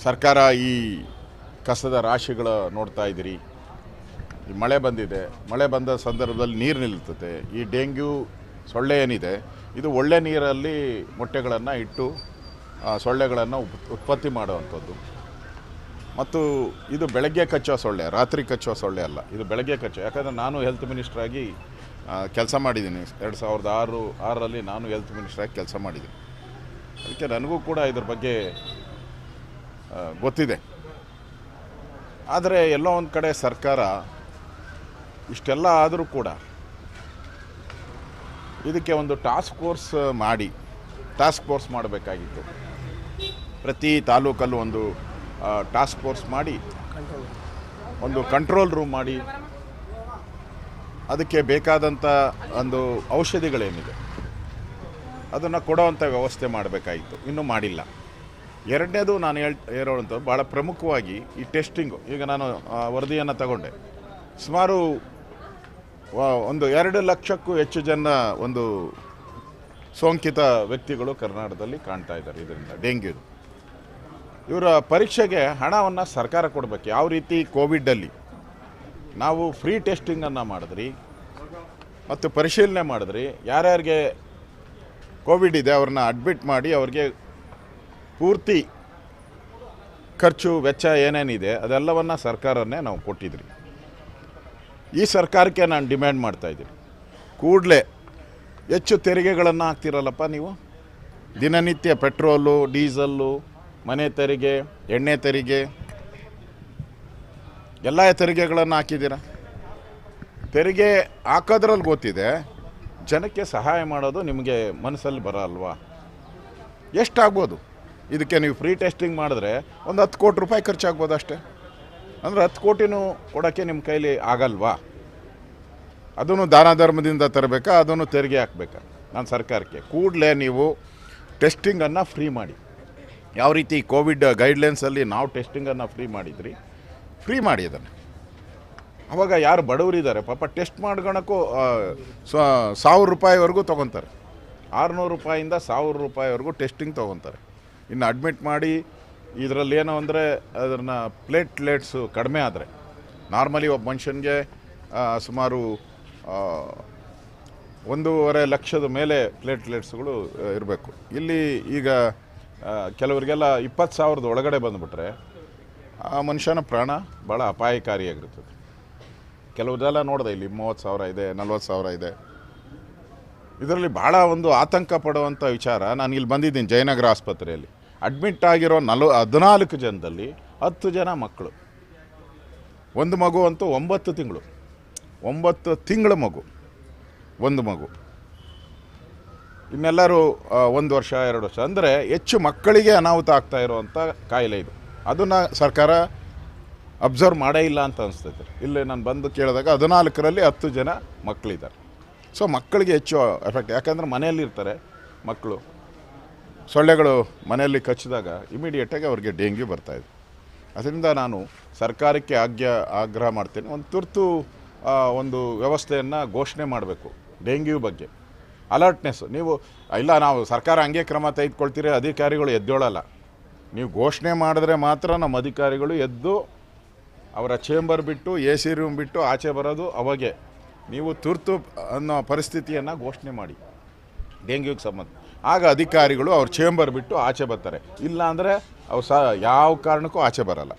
ಸರ್ಕಾರ ಈ ಕಸದ ರಾಶಿಗಳ ನೋಡ್ತಾ ಇದ್ದೀರಿ. ಮಳೆ ಬಂದಿದೆ. ಮಳೆ ಬಂದ ಸಂದರ್ಭದಲ್ಲಿ ನೀರು ನಿಲ್ತದೆ ಈ ಡೆಂಗ್ಯೂ ಸೊಳ್ಳೆ ಏನಿದೆ, ಇದು ಒಳ್ಳೆ ನೀರಲ್ಲಿ ಮೊಟ್ಟೆಗಳನ್ನು ಇಟ್ಟು ಸೊಳ್ಳೆಗಳನ್ನು ಉತ್ಪತ್ತಿ ಮಾಡುವಂಥದ್ದು. ಮತ್ತು ಇದು ಬೆಳಗ್ಗೆ ಕಚ್ಚೋ ಸೊಳ್ಳೆ, ರಾತ್ರಿ ಕಚ್ಚುವ ಸೊಳ್ಳೆ ಅಲ್ಲ, ಇದು ಬೆಳಗ್ಗೆ ಕಚ್ಚೋ ಯಾಕಂದರೆ ನಾನು ಹೆಲ್ತ್ ಮಿನಿಸ್ಟ್ರಾಗಿ ಕೆಲಸ ಮಾಡಿದ್ದೀನಿ. ಎರಡು ಸಾವಿರದ ಆರು, ಆರರಲ್ಲಿ ನಾನು ಹೆಲ್ತ್ ಮಿನಿಸ್ಟ್ರಾಗಿ ಕೆಲಸ ಮಾಡಿದ್ದೀನಿ. ಅದಕ್ಕೆ ನನಗೂ ಕೂಡ ಇದ್ರ ಬಗ್ಗೆ ಗೊತ್ತಿದೆ. ಆದರೆ ಎಲ್ಲೋ ಒಂದು ಕಡೆ ಸರ್ಕಾರ ಇಷ್ಟೆಲ್ಲ ಆದರೂ ಕೂಡ ಇದಕ್ಕೆ ಒಂದು ಟಾಸ್ಕ್ ಫೋರ್ಸ್ ಮಾಡಿ ಟಾಸ್ಕ್ ಫೋರ್ಸ್ ಮಾಡಬೇಕಾಗಿತ್ತು. ಪ್ರತಿ ತಾಲೂಕಲ್ಲೂ ಒಂದು ಟಾಸ್ಕ್ ಫೋರ್ಸ್ ಮಾಡಿ, ಒಂದು ಕಂಟ್ರೋಲ್ ರೂಮ್ ಮಾಡಿ, ಅದಕ್ಕೆ ಬೇಕಾದಂಥ ಒಂದು ಔಷಧಿಗಳೇನಿದೆ. ಅದನ್ನು ಕೊಡೋವಂಥ ವ್ಯವಸ್ಥೆ ಮಾಡಬೇಕಾಗಿತ್ತು. ಇನ್ನೂ ಮಾಡಿಲ್ಲ. ಎರಡನೇದು ನಾನು ಹೇಳ್, ಹೇಳುವಂಥದ್ದು ಭಾಳ ಪ್ರಮುಖವಾಗಿ ಈ ಟೆಸ್ಟಿಂಗು. ಈಗ ನಾನು ವರದಿಯನ್ನು ತಗೊಂಡೆ. ಸುಮಾರು ಒಂದು ಎರಡು ಲಕ್ಷಕ್ಕೂ ಹೆಚ್ಚು ಜನ ಒಂದು ಸೋಂಕಿತ ವ್ಯಕ್ತಿಗಳು ಕರ್ನಾಟಕದಲ್ಲಿ ಕಾಣ್ತಾ ಇದ್ದಾರೆ ಇದರಿಂದ, ಡೆಂಗ್ಯೂ. ಇವರ ಪರೀಕ್ಷೆಗೆ ಹಣವನ್ನು ಸರ್ಕಾರ ಕೊಡಬೇಕು. ಯಾವ ರೀತಿ ಕೋವಿಡಲ್ಲಿ ನಾವು ಫ್ರೀ ಟೆಸ್ಟಿಂಗನ್ನು ಮಾಡಿದ್ರಿ ಮತ್ತು ಪರಿಶೀಲನೆ ಮಾಡಿದ್ರಿ, ಯಾರ್ಯಾರಿಗೆ ಕೋವಿಡ್ ಇದೆ ಅವ್ರನ್ನ ಅಡ್ಮಿಟ್ ಮಾಡಿ ಅವ್ರಿಗೆ ಪೂರ್ತಿ ಖರ್ಚು ವೆಚ್ಚ ಏನೇನಿದೆ ಅದೆಲ್ಲವನ್ನು ಸರ್ಕಾರನೇ ನಾವು ಕೊಟ್ಟಿದ್ರಿ. ಈ ಸರ್ಕಾರಕ್ಕೆ ನಾನು ಡಿಮ್ಯಾಂಡ್ ಮಾಡ್ತಾ ಇದ್ದೀನಿ. ಕೂಡಲೇ ಹೆಚ್ಚು ತೆರಿಗೆಗಳನ್ನು ಹಾಕ್ತಿರಲ್ಲಪ್ಪ ನೀವು? ದಿನನಿತ್ಯ ಪೆಟ್ರೋಲು, ಡೀಸಲ್ಲು, ಮನೆ ತೆರಿಗೆ, ಎಣ್ಣೆ ತೆರಿಗೆ, ಎಲ್ಲ ತೆರಿಗೆಗಳನ್ನು ಹಾಕಿದ್ದೀರ? ತೆರಿಗೆ ಹಾಕೋದ್ರಲ್ಲಿ ಗೊತ್ತಿದೆ, ಜನಕ್ಕೆ ಸಹಾಯ ಮಾಡೋದು ನಿಮಗೆ ಮನಸ್ಸಲ್ಲಿ ಬರಲ್ವಾ? ಎಷ್ಟಾಗ್ಬೋದು? ಇದಕ್ಕೆ ನೀವು ಫ್ರೀ ಟೆಸ್ಟಿಂಗ್ ಮಾಡಿದ್ರೆ ಒಂದು ಹತ್ತು ಕೋಟಿ ರೂಪಾಯಿ ಖರ್ಚಾಗ್ಬೋದು ಅಷ್ಟೇ. ಅಂದರೆ ಹತ್ತು ಕೋಟಿನೂ ಕೊಡೋಕ್ಕೆ ನಿಮ್ಮ ಕೈಲಿ ಆಗಲ್ವಾ? ಅದನ್ನು ದಾನ ಧರ್ಮದಿಂದ ತರಬೇಕಾ, ಅದನ್ನು ತೆರಿಗೆ ಹಾಕ್ಬೇಕಾ? ನಾನು ಸರ್ಕಾರಕ್ಕೆ. ಕೂಡಲೇ ನೀವು ಟೆಸ್ಟಿಂಗನ್ನು ಫ್ರೀ ಮಾಡಿ. ಯಾವ ರೀತಿ ಕೋವಿಡ್ ಗೈಡ್ಲೈನ್ಸಲ್ಲಿ ನಾವು ಟೆಸ್ಟಿಂಗನ್ನು ಫ್ರೀ ಮಾಡಿದ್ರಿ ಫ್ರೀ ಮಾಡಿ ಅದನ್ನು. ಅವಾಗ ಯಾರು ಬಡವರಿದ್ದಾರೆ ಪಾಪ ಟೆಸ್ಟ್ ಮಾಡ್ಕೊಳಕ್ಕೂ ಸಾವಿರ ರೂಪಾಯಿವರೆಗೂ ತೊಗೊತಾರೆ. ಆರುನೂರು ರೂಪಾಯಿಂದ ಸಾವಿರ ರೂಪಾಯಿವರೆಗೂ ಟೆಸ್ಟಿಂಗ್ ತೊಗೊತಾರೆ. ಇನ್ನು ಅಡ್ಮಿಟ್ ಮಾಡಿ ಇದರಲ್ಲಿ ಏನು ಅಂದರೆ ಅದನ್ನು ಪ್ಲೇಟ್ಲೆಟ್ಸು ಕಡಿಮೆ ಆದರೆ. ನಾರ್ಮಲಿ ಒಬ್ಬ ಮನುಷ್ಯನಿಗೆ ಸುಮಾರು ಒಂದೂವರೆ ಲಕ್ಷದ ಮೇಲೆ ಪ್ಲೇಟ್ಲೆಟ್ಸ್ಗಳು ಇರಬೇಕು. ಇಲ್ಲಿ ಈಗ ಕೆಲವರಿಗೆಲ್ಲ ಇಪ್ಪತ್ತು ಸಾವಿರದ ಒಳಗಡೆ ಬಂದುಬಿಟ್ರೆ ಆ ಮನುಷ್ಯನ ಪ್ರಾಣ ಭಾಳ ಅಪಾಯಕಾರಿಯಾಗಿರ್ತದೆ. ಕೆಲವ್ರದೆಲ್ಲ ನೋಡಿದೆ ಇಲ್ಲಿ ಮೂವತ್ತು ಸಾವಿರ ಇದೆ, ನಲ್ವತ್ತು ಸಾವಿರ ಇದೆ. ಇದರಲ್ಲಿ ಭಾಳ ಒಂದು ಆತಂಕ ಪಡುವಂಥ ವಿಚಾರ. ನಾನು ಇಲ್ಲಿ ಬಂದಿದ್ದೀನಿ ಜಯನಗರ ಆಸ್ಪತ್ರೆಯಲ್ಲಿ. ಅಡ್ಮಿಟ್ ಆಗಿರೋ ನಲ್ವ ಹದಿನಾಲ್ಕು ಜನದಲ್ಲಿ ಹತ್ತು ಜನ ಮಕ್ಕಳು. ಒಂದು ಮಗು ಅಂತೂ ಒಂಬತ್ತು ತಿಂಗಳು. ಒಂಬತ್ತು ತಿಂಗಳ ಮಗು. ಒಂದು ಮಗು. ಇನ್ನೆಲ್ಲರೂ ಒಂದು ವರ್ಷ, ಎರಡು ವರ್ಷ. ಅಂದರೆ ಹೆಚ್ಚು ಮಕ್ಕಳಿಗೆ ಅನಾಹುತ ಆಗ್ತಾ ಇರುವಂಥ ಕಾಯಿಲೆ ಇದು. ಅದನ್ನು ಸರ್ಕಾರ ಅಬ್ಸರ್ವ್ ಮಾಡೇ ಇಲ್ಲ ಅಂತ ಅನಿಸ್ತೈತೆ. ಇಲ್ಲಿ ನಾನು ಬಂದು ಕೇಳಿದಾಗ ಹದಿನಾಲ್ಕರಲ್ಲಿ ಹತ್ತು ಜನ ಮಕ್ಕಳಿದ್ದಾರೆ ಸೊ ಮಕ್ಕಳಿಗೆ ಹೆಚ್ಚು ಎಫೆಕ್ಟ್ ಯಾಕಂದರೆ ಮನೆಯಲ್ಲಿ ಇರ್ತಾರೆ ಮಕ್ಕಳು. ಸೊಳ್ಳೆಗಳು ಮನೆಯಲ್ಲಿ ಕಚ್ಚಿದಾಗ ಇಮಿಡಿಯೇಟಾಗಿ ಅವ್ರಿಗೆ ಡೆಂಗ್ಯೂ ಬರ್ತಾಯಿದೆ ಅದರಿಂದ ನಾನು ಸರ್ಕಾರಕ್ಕೆ ಆಜ್ಞೆ, ಆಗ್ರಹ ಮಾಡ್ತೇನೆ. ಒಂದು ತುರ್ತು ಒಂದು ವ್ಯವಸ್ಥೆಯನ್ನು ಘೋಷಣೆ ಮಾಡಬೇಕು. ಡೆಂಗ್ಯೂ ಬಗ್ಗೆ. ಅಲರ್ಟ್ನೆಸ್ ನೀವು, ಇಲ್ಲ, ನಾವು ಸರ್ಕಾರ ಹಂಗೆ ಕ್ರಮ ತೆಗೆದುಕೊಳ್ತೀರಿ, ಅಧಿಕಾರಿಗಳು ಎದ್ದೇಳಲ್ಲ. ನೀವು ಘೋಷಣೆ ಮಾಡಿದ್ರೆ ಮಾತ್ರ ನಮ್ಮ ಅಧಿಕಾರಿಗಳು ಎದ್ದು ಅವರ ಚೇಂಬರ್ ಬಿಟ್ಟು ಎ ಸಿ ರೂಮ್ ಬಿಟ್ಟು ಆಚೆ ಬರೋದು ಅವಾಗೆ. ನೀವು ತುರ್ತು ಅನ್ನೋ ಪರಿಸ್ಥಿತಿಯನ್ನು ಘೋಷಣೆ ಮಾಡಿ. ಡೆಂಗ್ಯೂಗೆ ಸಂಬಂಧ. ಆಗ ಅಧಿಕಾರಿಗಳು ಅವ್ರ ಚೇಂಬರ್ ಬಿಟ್ಟು ಆಚೆ ಬರ್ತಾರೆ. ಇಲ್ಲಾಂದರೆ ಅವ್ರು ಸಹ ಯಾವ ಕಾರಣಕ್ಕೂ ಆಚೆ ಬರಲ್ಲ.